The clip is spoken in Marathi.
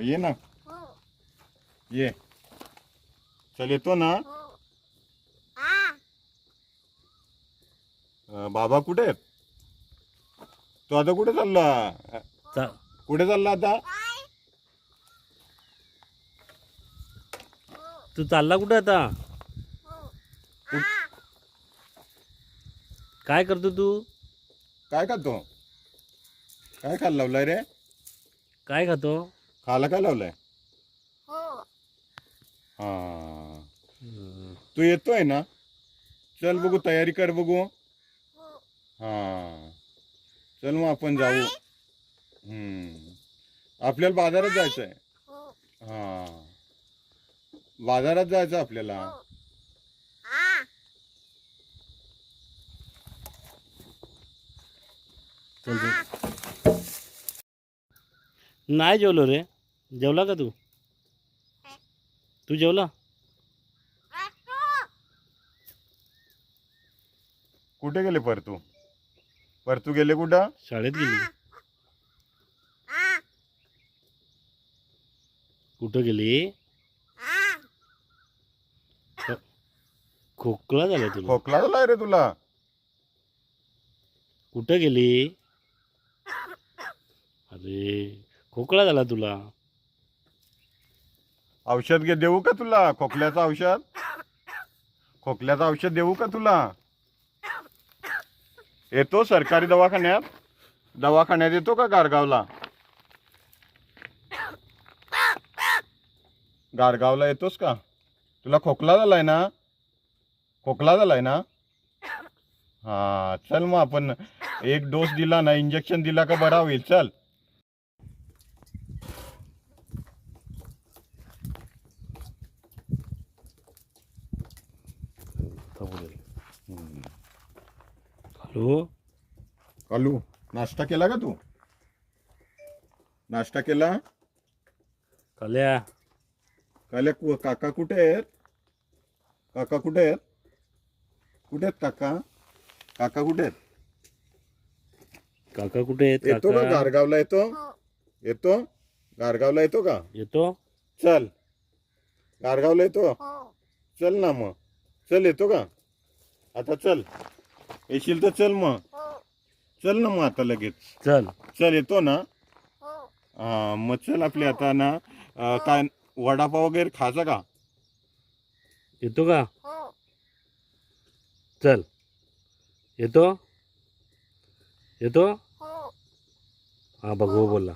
ये ना. ये. चल येतो ना. अं, बाबा कुठे आहेत? तो आता कुठे चालला? चा. कुठे चालला आता? तू चालला कुठं आता? काय करतो तू? काय खातो? काय खायला लावलाय रे? काय खातो? खायला काय लावलंय? हो. हा. तू येतोय ना? चल बघू तयारी कर बघू. हो. हा. चल मग आपण जाऊ. हम्म. आपल्याला बाजारात जायचंय. हो. हा. बाजारात जायचं आपल्याला. हो. नाही जेवलो रे. जेवला का तू? तू जेवला? कुठे गेले परतू? परतू गेले कुठं? शाळेत गेली. कुठं गेली? खोकला झाला तुला. खोकला झालाय रे तुला. कुठं गेली? अरे खोकला झाला तुला. औषध घे देऊ का तुला? खोकल्याचं औषध? खोकल्याचं औषध देऊ का तुला? येतो सरकारी दवाखान्यात? दवाखान्यात येतो का गारगावला? गारगावला येतोस का? तुला खोकला झालाय ना? खोकला झालाय ना? हा चल मग आपण एक डोस दिला ना इंजेक्शन दिला का बरा होईल चल. हॅलो कालू नाश्ता केला का तू? नाश्ता केला? काल्या. काले कु- काका कुठे आहेत? काका कुठे आहेत? कुठे आहेत काका? काका कुठे आहेत? काका कुठे आहेत येतो का काका? गारगावला येतो? हो. येतो? गारगावला येतो का? येतो. चल. गारगावला येतो? हो. चल ना मग. चल येतो का? आता चल. येशील तर चल मग. हो. चल ना मग आता लगेच. चल. चल येतो ना? हो. हा मग चल आपले आता ना अं, काय वडापाव वगैरे खायचा का? येतो का? हो. चल. येतो? येतो? हो. हा बघ हो बोलला.